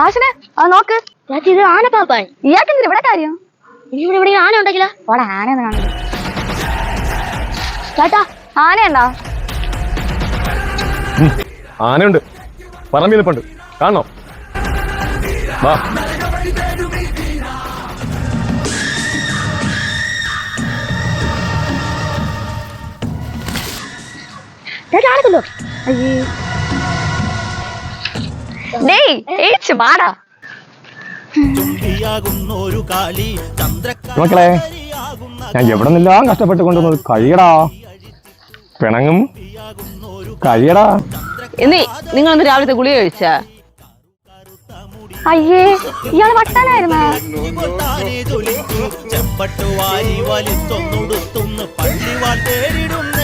ആശനെ നോക്ക്. ചേച്ചി ഇത് പാപ്പായി. ഇയാൾക്ക് ഇവിടെ കാര്യം? ഇനി ഇവിടെ ഇവിടെ ആന ഉണ്ടെങ്കിലോ? ഓടെ ആനയെന്ന് കാണില്ല ചേട്ടാ ആനയുണ്ടോ? ആനയുണ്ട്. പറമ്പിൽ നിൽപ്പുണ്ട്. കാണണോ? വാ. ചേട്ടാ ആനക്കല്ലോ ഡേയ് ഏച്ചു കാളി മക്കളെ ഞാൻ എവിടെ നിന്നെല്ലാം കഷ്ടപ്പെട്ട് കൊണ്ടുവന്നത് കഴിയടാ. പിണങ്ങും. കഴിയടാ. എന്നീ നിങ്ങളൊന്ന് രാവിലത്തെ ഗുളിക കഴിച്ച? അയ്യേ ഇയാൾ വട്ടാനായിരുന്നു? ചെമ്പട്ടുവാരി പള്ളിവാൾ തേരിടുന്നേ